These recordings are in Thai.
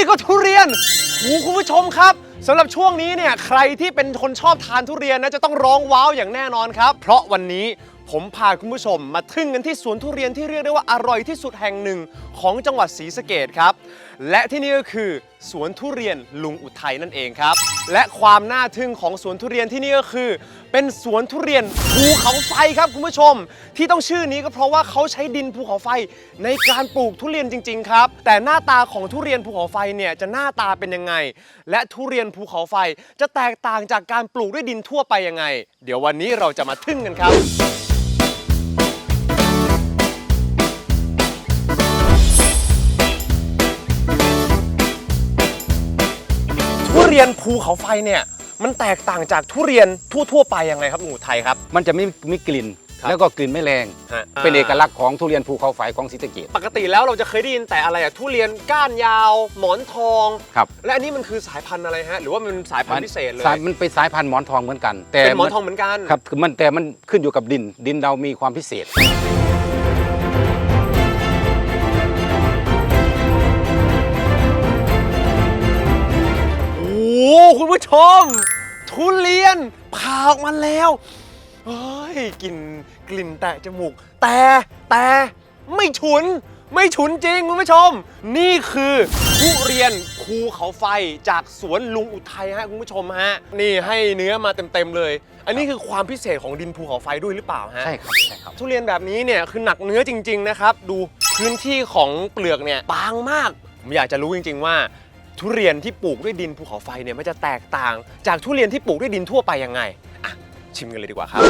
นี่ก็ทุเรียนโอ้คุณผู้ชมครับสำหรับช่วงนี้เนี่ยใครที่เป็นคนชอบทานทุเรียนนะจะต้องร้องว้าวอย่างแน่นอนครับ เพราะวันนี้ผมพาคุณผู้ชมมาทึ่งกันที่สวนทุเรียนที่เรียกได้ว่าอร่อยที่สุดแห่งหนึ่งของจังหวัดศรีสะเกดครับ และที่นี่ก็คือสวนทุเรียนลุงอุทัยนั่นเองครับ และความน่าทึ่งของสวนทุเรียนที่นี่ก็คือ เป็นสวนทุเรียนภูเขาไฟครับคุณผู้ชม ที่ต้องชื่อนี้ก็เพราะว่าเขาใช้ดินภูเขาไฟในการปลูกทุเรียนจริง ๆ ครับ แต่หน้าตาของทุเรียนภูเขาไฟเนี่ยจะหน้าตาเป็นยังไง และทุเรียนภูเขาไฟจะแตกต่างจากการปลูกด้วยดินทั่วไปยังไง เดี๋ยววันนี้เราจะมาทึ่งกันครับทุเรียนภูเขาไฟเนี่ย มันแตกต่างจากทุเรียนทั่วๆไปยังไงครับลุงอุทัยครับ มันจะไม่มีกลิ่นครับแล้วก็กลิ่นไม่แรง ฮะ เป็นเอกลักษณ์ของทุเรียนภูเขาไฟของศรีสะเกษปกติแล้วเราจะเคยได้ยินแต่อะไรอะทุเรียนก้านยาว หมอนทอง ครับและอันนี้มันคือสายพันธุ์อะไรฮะ หรือว่ามันสายพันธุ์พิเศษเลยสายมันเป็นสายพันธุ์หมอนทองเหมือนกัน แต่เป็นหมอนทองเหมือนกัน ครับคือมันแต่มันขึ้นอยู่กับดิน ดินเรามีความพิเศษ คุณผู้ชม ทุเรียนผ่าออกมาแล้วเฮ้ยกลิ่นกลิ่นแตะจมูก แต่แต่ไม่ฉุน ไม่ฉุนจริงคุณผู้ชม นี่คือทุเรียนภูเขาไฟจากสวนลุงอุทัยฮะคุณผู้ชมฮะ นี่ให้เนื้อมาเต็มๆเลย อันนี้คือความพิเศษของดินภูเขาไฟด้วยหรือเปล่าฮะ ใช่ครับใช่ครับ ทุเรียนแบบนี้เนี่ยคือหนักเนื้อจริง ๆ นะครับ ดูพื้นที่ของเปลือกเนี่ยบางมาก ผมอยากจะรู้จริง ๆ ว่า ทุเรียนที่ปลูกด้วยดินภูเขาไฟเนี่ยมันจะแตกต่าง จากทุเรียนที่ปลูกด้วยดินทั่วไปยังไงอะชิมกันเลยดีกว่าครับ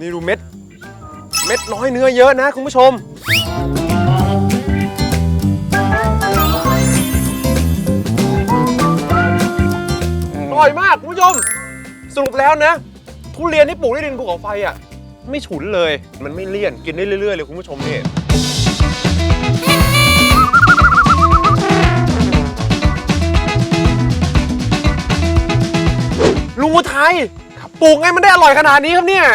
นี่ดูเม็ด เม็ดน้อยเนื้อเยอะนะคุณผู้ชม อร่อยมากคุณผู้ชม สรุปแล้วนะ ทุเรียนที่ปลูกด้วยดินภูเขาไฟอะ ไม่ฉุนเลย มันไม่เลี่ยนกินได้เรื่อยๆเลยคุณผู้ชมนี่ลุงอุทัยปลูกไงมันได้อร่อยขนาดนี้ครับเนี่ย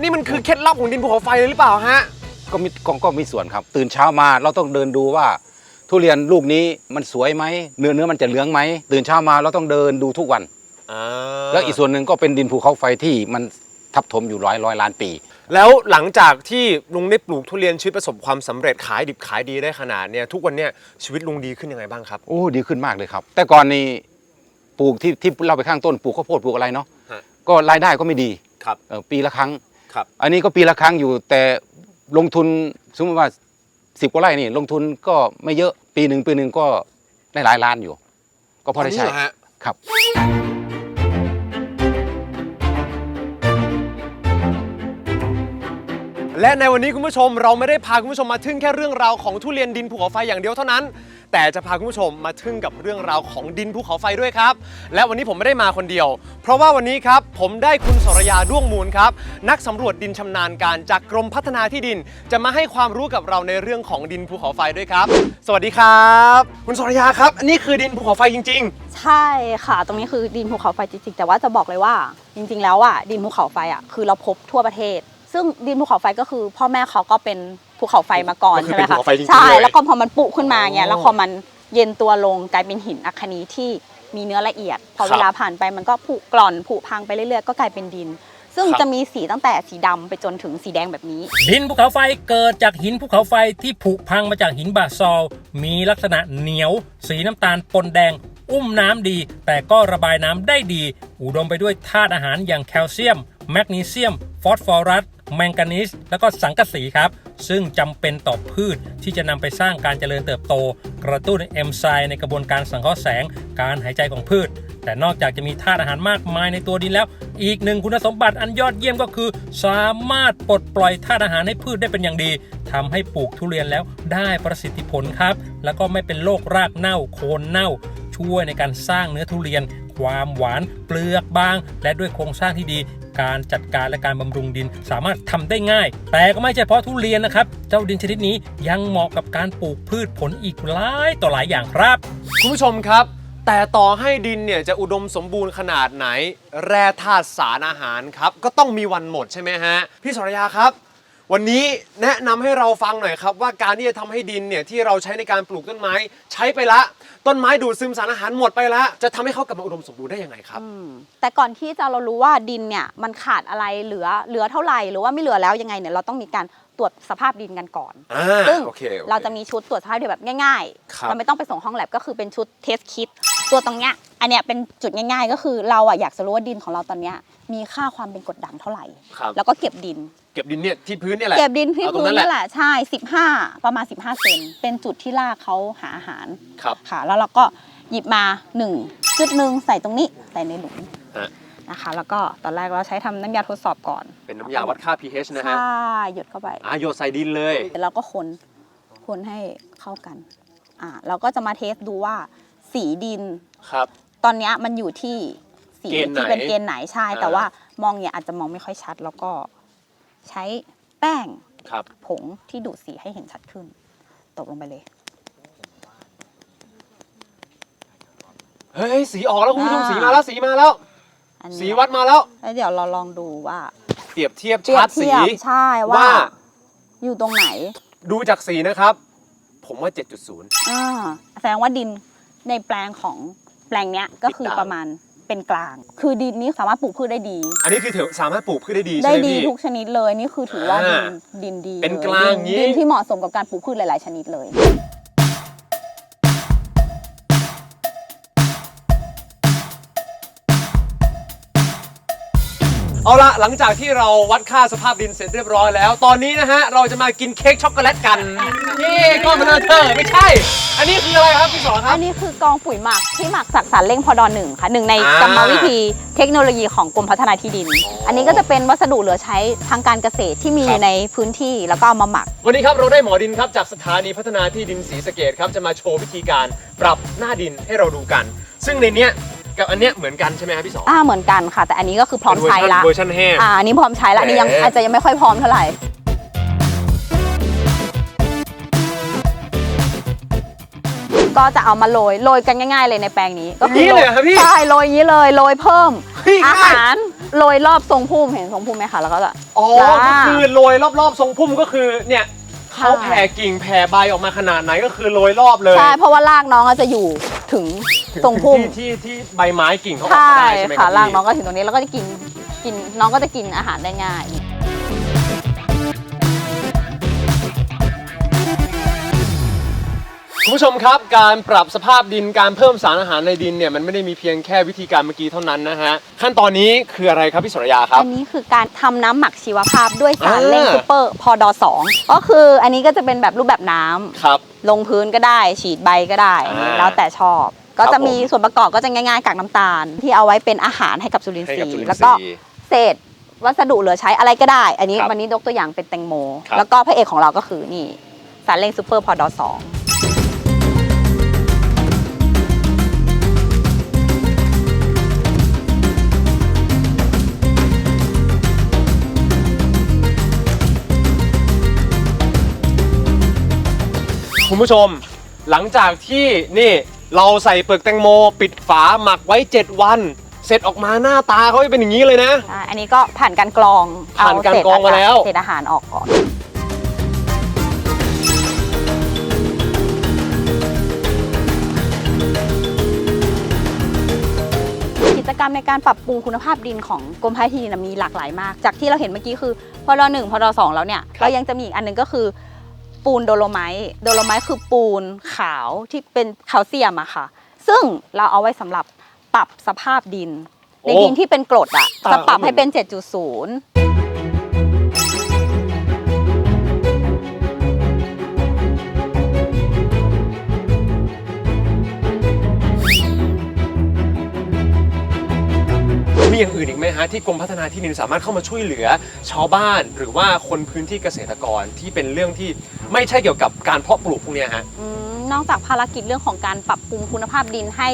นี่มันคือเคล็ดลับของดินภูเขาไฟเลยหรือเปล่าฮะ ก็มีก็ก็มีส่วนครับ ตื่นเช้ามาเราต้องเดินดูว่า ทุเรียนลูกนี้มันสวยไหมเนื้อเนื้อมันจะเหลืองไหมตื่นเช้ามาเราต้องเดินดูทุกวัน แล้วอีกส่วนหนึ่งก็เป็นดินภูเขาไฟที่มัน ทับถมอยู่ร้อยร้อยล้านปี แล้วหลังจากที่ลุงได้ปลูกทุเรียนชีวิตประสบความสำเร็จขายดิบขายดีได้ขนาดเนี่ยทุกวันเนี่ยชีวิตลุงดีขึ้นยังไงบ้างครับ โอ้ดีขึ้นมากเลยครับ แต่ก่อนนี้ปลูกที่ที่เราไปข้างต้นปลูกข้าวโพดปลูกอะไรเนาะฮะก็รายได้ก็ไม่ดีครับ เอ่อปีละครั้ง ครับอันนี้ก็ปีละครั้งอยู่แต่ลงทุนสมมติว่าสิบกว่าไร่นี่ลงทุนก็ไม่เยอะปีหนึ่งปีหนึ่งก็ได้หลายล้านอยู่ ก็พอได้ใช้นนี้เหรฮะครับ และในวันนี้คุณผู้ชมเราไม่ได้พาคุณผู้ชมมาทึ่งแค่เรื่องราวของทุเรียนดินภูเขาไฟอย่างเดียวเท่านั้น แต่จะพาคุณผู้ชมมาทึ่งกับเรื่องราวของดินภูเขาไฟด้วยครับ และวันนี้ผมไม่ได้มาคนเดียว เพราะว่าวันนี้ครับผมได้คุณสรยาด้วงมูลครับ นักสำรวจดินชำนาญการจากกรมพัฒนาที่ดิน จะมาให้ความรู้กับเราในเรื่องของดินภูเขาไฟด้วยครับ สวัสดีครับ คุณสรยาครับอันนี้คือดินภูเขาไฟจริง ๆ ใช่ค่ะ ตรงนี้คือดินภูเขาไฟจริงๆแต่ว่าจะบอกเลยว่า จริงๆแล้วอะดินภูเขาไฟอะคือเราพบทั่วประเทศ ซึ่งดินภูเขาไฟก็คือ พ่อแม่เขาก็เป็นภูเขาไฟมาก่อนก็คือใช่ไหมเป็นภูคะเขาไฟจริงๆใช่เลยแล้วก็พอมันปุขึ้นมาอ๋เงี้อยแล้วพอมันเย็นตัวลงกลายเป็นหินอัคนีที่มีเนื้อละเอียด พอครับเวลาผ่านไปมันก็ผุกร่อนผุพังไปเรื่อยๆก็กลายเป็นดิน ซึ่งครับ จะมีสีตั้งแต่สีดำไปจนถึงสีแดงแบบนี้ดินภูเขาไฟเกิดจากหินภูเขาไฟที่ผุพังมาจากหินบาซอลต์มีลักษณะเหนียว สีน้ำตาลปนแดง อุ้มน้ำดี แต่ก็ระบายน้ำได้ดี อุดมไปด้วยธาตุอาหารอย่างแคลเซียม แมกนีเซียม ฟอสฟอรัส แมงกานีสแล้วก็สังกะสีครับ ซึ่งจำเป็นต่อพืชที่จะนำไปสร้างการเจริญเติบโต กระตุ้นเอนไซม์ในกระบวนการสังเคราะห์แสง การหายใจของพืช แต่นอกจากจะมีธาตุอาหารมากมายในตัวดินแล้ว อีกหนึ่งคุณสมบัติอันยอดเยี่ยมก็คือ สามารถปลดปล่อยธาตุอาหารให้พืชได้เป็นอย่างดีทำให้ปลูกทุเรียนแล้วได้ประสิทธิผลครับ แล้วก็ไม่เป็นโรครากเน่าโคนเน่าช่วยในการสร้างเนื้อทุเรียน ความหวาน เปลือกบาง และด้วยโครงสร้างที่ดี การจัดการและการบำรุงดินสามารถทำได้ง่าย แต่ก็ไม่ใช่เพราะทุเรียนนะครับ เจ้าดินชนิดนี้ยังเหมาะกับการปลูกพืชผลอีกหลายต่อหลายอย่างครับ คุณผู้ชมครับ แต่ต่อให้ดินเนี่ยจะอุดมสมบูรณ์ขนาดไหน แร่ธาตุสารอาหารครับก็ต้องมีวันหมดใช่ไหมฮะพี่สรยาครับ วันนี้แนะนำให้เราฟังหน่อยครับว่าการที่จะทำให้ดินเนี่ยที่เราใช้ในการปลูกต้นไม้ ใช้ไปละ ต้นไม้ดูดซึมสารอาหารหมดไปละจะทำให้เขากลับมาอุดมสมบูรณ์ได้ยังไงครับ อืมแต่ก่อนที่จะเรารู้ว่าดินเนี่ยมันขาดอะไรเหลือเหลือเท่าไหร่หรือว่าไม่เหลือแล้วยังไงเนี่ยเราต้องมีการตรวจสภาพดินกันก่อน อ่าซึ่งโอเคโอค เราจะมีชุดตรวจสภาพดินแบบง่ายครับ ๆ เราไม่ต้องไปส่งห้องแลบก็คือเป็นชุดเทสคิดตัวตรงเนี้ยอันเนี้ยเป็นจุดง่าย ๆ ก็คือเราอะอยากจะรู้ว่าดินของเราตอนเนี้ยมีค่าความเป็นกรดด่างเท่าไหร่ ครับ แล้วก็เก็บดิน เก็บดินเนี่ยที่พื้นเนี่ยแหละ เก็บดินที่เอาตรงพื้นนั้นแหละ นั่นแหละใช่ 15 ประมาณ 15 เซนเป็นจุดที่รากเขาหาอาหารครับ ค่ะ แล้วเราก็หยิบมาหนึ่งจุดหนึ่งใส่ตรงนี้ใส่ในหลุมฮะ นะคะ แล้วก็ตอนแรกเราใช้ทำน้ำยาทดสอบก่อนเป็นน้ำยาวัดค่า pH นะฮะใช่หยดเข้าไปอ่าโยนใส่ดินเลยเสร็จแล้วก็คนคนให้เข้ากัน อ่า เราก็จะมาเทสดูว่าสีดิน ครับ ตอนเนี้ยมันอยู่ที่สีเกณฑ์ไหนที่เป็นเกณฑ์ไหนใช่อ่าแต่ว่ามองเนี่ยอาจจะมองไม่ค่อยชัด แล้วก็ ใช้แป้งครับ ผงที่ดูดสีให้เห็นชัดขึ้นตกลงไปเลย เฮ้ยสีออกแล้วคุณผู้ชมอ่า สีมาแล้วสีมาแล้ว อันนี้สีวัดมาแล้ว แล้วเดี๋ยวเราลองดูว่าเปรียบเทียบเปรียชาบร์ตสีเทียบใช่ว่า ว่า อยู่ตรงไหนดูจากสีนะครับ ผมว่า 7.0 อ่าแสดงว่าดินในแปลงของแปลงเนี้ยก็คือติดดาวประมาณ เป็นกลาง คือดินนี้สามารถปลูกพืชได้ดี อันนี้คือถือสามารถปลูกพืชได้ดีได้ใช่ไหมดีพี่ ทุกชนิดเลยนี่คือถือว่าดินอ่าดินดีเป็นลยกลางดินงี้ ดินที่เหมาะสมกับการปลูกพืชหลาย ๆ ชนิดเลย เอาละหลังจากที่เราวัดค่าสภาพดินเสร็จเรียบร้อยแล้ว ตอนนี้นะฮะเราจะมากินเค้กช็อกโกแลตกันนี่ก้อนเบลอเธอไม่ใช่ อันนี้คืออะไรครับพี่สอนครัอับ นนี้คือกองปุ๋ยหมักที่หมักจากสารเร่งพอดอหนึ่งค่ะหนึ่งในอ่ากรรมวิธีเทคโนโลยีของกรมพัฒนาที่ดิน อันนี้ก็จะเป็นวัสดุเหลือใช้ทางการเกษตรที่มีอยู่ในพื้นที่แล้วก็เอามาหมัก วันนี้ครับเราได้หมอดินครับจากสถานีพัฒนาที่ดินศรีสะเกดครับจะมาโชว์วิธีการปรับหน้าดินให้เราดูกัน ซึ่งในเนี้ย กับอันเนี้ยเหมือนกันใช่ไหมครับพี่สอนอ่าเหมือนกันค่ะ แต่อันนี้ก็คือพร้อมใช้ละเวอร์ชันแห้ง อ่าอันนี้พร้อมใช้ละอันนี้ยังแหมอาจจะยังไม่ค่อยพร้อมเท่าไหร่ก็จะเอามาโรยโรยกันง่าย ๆ เลยในแปลงนี้ก็อย่างนี้เลยเหรอครับพี่ใช่โรยอย่างนี้เลยโรยเพิ่มเฮ้ยอาง่ายหารโรยรอบทรงพุ่มเห็นทรงพุ่มไหมคะแล้วก็จะ อ๋อจ้าก็คือโรยรอบๆทรงพุ่มก็คือเนี่ยเขาใช่แผ่กิ่งแผ่ใบออกมาขนาดไหนก็คือโรยรอบเลย ใช่เพราะว่ารากน้องก็จะอยู่ ถึงทรงพุ่ม ที่ที่ที่ใบไม้กิ่งเขาออกใช่มาได้ใช่ไหมคค่ะรับรากน้องพี่ก็ถึงตรงนี้แล้วก็จะกินกินน้องก็จะกินอาหารได้ง่าย ผู้ชมครับการปรับสภาพดินการเพิ่มสารอาหารในดินเนี่ยมันไม่ได้มีเพียงแค่วิธีการเมื่อกี้เท่านั้นนะฮะขั้นตอนนี้คืออะไรครับพี่สุรยาครับ อันนี้คือการทำน้ำหมักชีวภาพด้วยสารเร่งอ่าซูเปอร์พอดอสองก็คืออันนี้ก็จะเป็นแบบรูปแบบน้ำครับ ลงพื้นก็ได้ฉีดใบก็ได้อ่าแล้วแต่ชอบ ก็ครัจะบมีส่วนประกอบก็จะง่ายๆกากน้ำตาล ที่เอาไว้เป็นอาหารให้กับจุลินให้ทรีกับจุลิย์นแล้วทก็ รีย์ เศษวัสดุเหลือใช้อะไรก็ได้ อันนี้ครับวันนี้ยกตัวอย่างเป็นแตงโม ครับ แล้วก็พระเอกของเราก็คือนี่สารเร่งซูเปอร์พอดอสอง คุณผู้ชม หลังจากที่นี่เราใส่เปลือกแตงโม ปิดฝาหมักไว้ 7 วัน เสร็จออกมาหน้าตาเขาจะเป็นอย่างนี้เลยนะใช่อันนี้ก็ผ่านการกรองผ่านการกรองมาแล้ว เศษอาหารออกก่อน กิจกรรมในการปรับปรุงคุณภาพดินของกรมพัฒนาที่ดินนะมีหลากหลายมาก จากที่เราเห็นเมื่อกี้คือพอรหนึ่งพอรสองแล้วเนี่ยครับ เรายังจะมีอีกอันหนึงก็คือ ปูนโดโลไมต์โดโลไมต์คือปูนขาวที่เป็นแคลเซียมอะค่ะ ซึ่งเราเอาไว้สำหรับปรับสภาพดิน ในโอ้ดินที่เป็นกรดอะอ่าจะปรับครับให้เป็น 7.0 มีอย่างอื่นอีกไหมฮะที่กรมพัฒนาที่ดินสามารถเข้ามาช่วยเหลือชาวบ้าน หรือว่าคนพื้นที่เกษตรกรที่เป็นเรื่องที่ ไม่ใช่เกี่ยวกับการเพาะปลูกพวกเนี้ยฮะ อืมนอกจากภารกิจเรื่องของการปรับปรุงคุณภาพดินให้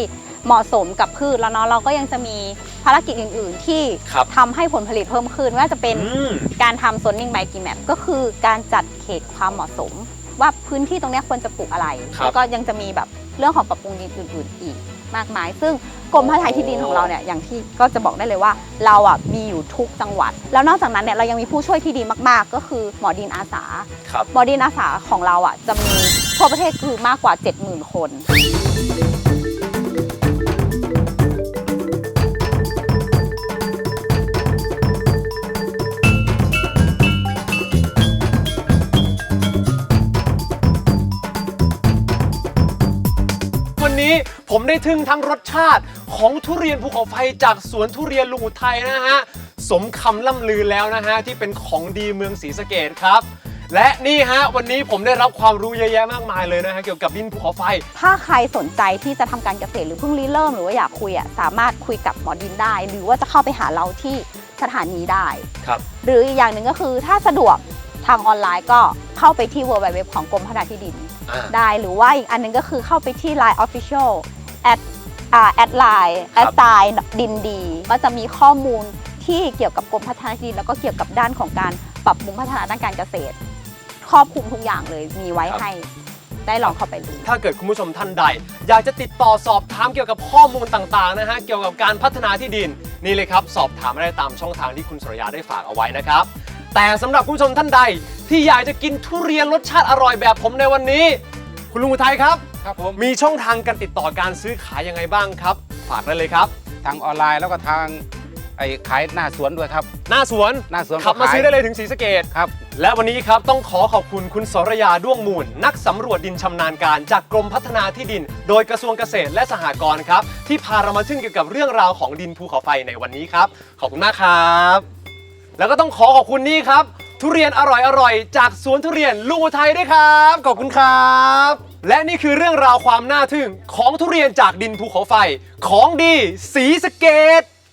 เหมาะสมกับพืชแล้วเนาะเราก็ยังจะมีภารกิจอื่น ๆ ที่ครับ ทำให้ผลผลิตเพิ่มขึ้นไม่ว่าจะเป็น อืม การทำ zoning by GMAP ก็คือการจัดเขตความเหมาะสม ว่าพื้นที่ตรงเนี้ยควรจะปลูกอะไร ครับ แล้วก็ยังจะมีแบบเรื่องของปรับปรุงดินอื่นๆอีก มากมาย ซึ่งกรมพัฒนาที่ดินของเราเนี่ยอย่างที่ก็จะบอกได้เลยว่า เราอะมีอยู่ทุกจังหวัด แล้วนอกจากนั้นเนี่ยเรายังมีผู้ช่วยที่ดีมากๆ ก็คือหมอดินอาสาครับ หมอดินอาสาของเราอะจะมีทั่วประเทศคือมากกว่า 70,000 คนวัน ผมได้ทึ่งทั้งรสชาติของทุเรียนภูเขาไฟจากสวนทุเรียนลุงอุทัยนะฮะ สมคำล่ำลือแล้วนะฮะ ที่เป็นของดีเมืองศรีสะเกดครับ และนี่ฮะ วันนี้ผมได้รับความรู้เยอะแยะมากมายเลยนะฮะ เกี่ยวกับดินภูเขาไฟ ถ้าใครสนใจที่จะทำการเกษตรหรือเพิ่งริเริ่มหรือว่าอยากคุยอะสามารถคุยกับหมอดินได้ หรือว่าจะเข้าไปหาเราที่สถานีได้ ครับ หรืออีกอย่างหนึ่งก็คือถ้าสะดวกทางออนไลน์ก็เข้าไปที่ w w w ของกรมพัฒนาที่ดิน อ่า ได้หรือว่าอีกอันหนึงก็คือเข้าไปที่ Line Official แอดอ่าแอดไลน์คแอรัดบไซน์ดินดี ก็จะมีข้อมูลที่เกี่ยวกับกรมพัฒนาที่ดินแล้วก็เกี่ยวกับด้านของการปรับปรุงพัฒนาด้านการเกษตร ครอบคลุมทุกอย่างเลยมีไว้ให้ได้ลองเข้าไปดู ถ้าเกิดคุณผู้ชมท่านใด อยากจะติดต่อสอบถามเกี่ยวกับข้อมูลต่างๆนะฮะเกี่ยวกับการพัฒนาที่ดินนี่เลยครับ สอบถามได้ตามช่องทางที่คุณสุรยาได้ฝากเอาไว้นะครับ แต่สำหรับคุณผู้ชมท่านใด ที่อยากจะกินทุเรียนรสชาติอร่อยแบบผมในวันนี้ คุณลุงอุทัยครับ ครับผม มีช่องทางการติดต่อการซื้อขายยังไงบ้างครับ ฝากได้เลยครับ ทางออนไลน์แล้วก็ทางไอ้ขายหน้าสวนด้วยครับ หน้าสวนหน้าสวนก็ขับมาขายซื้อได้เลยถึงศรีสะเกด ครับ และวันนี้ครับต้องขอขอบคุณคุณสรยาด้วงมูล นักสำรวจดินชำนาญการจากกรมพัฒนาที่ดิน โดยกระทรวงเกษตรและสหกรณ์ครับ ที่พาเรามาทึ่งเกี่ยวกับเรื่องราวของดินภูเขาไฟในวันนี้ครับ ขอบคุณมากครับ แล้วก็ต้องขอขอบคุณนี่ครับ ทุเรียนอร่อยๆจากสวนทุเรียนลุงอุทัยด้วยครับ ขอบคุณครับ และนี่คือเรื่องราวความน่าทึ่งของทุเรียนจากดินภูเขาไฟ ของดีสีสะเกต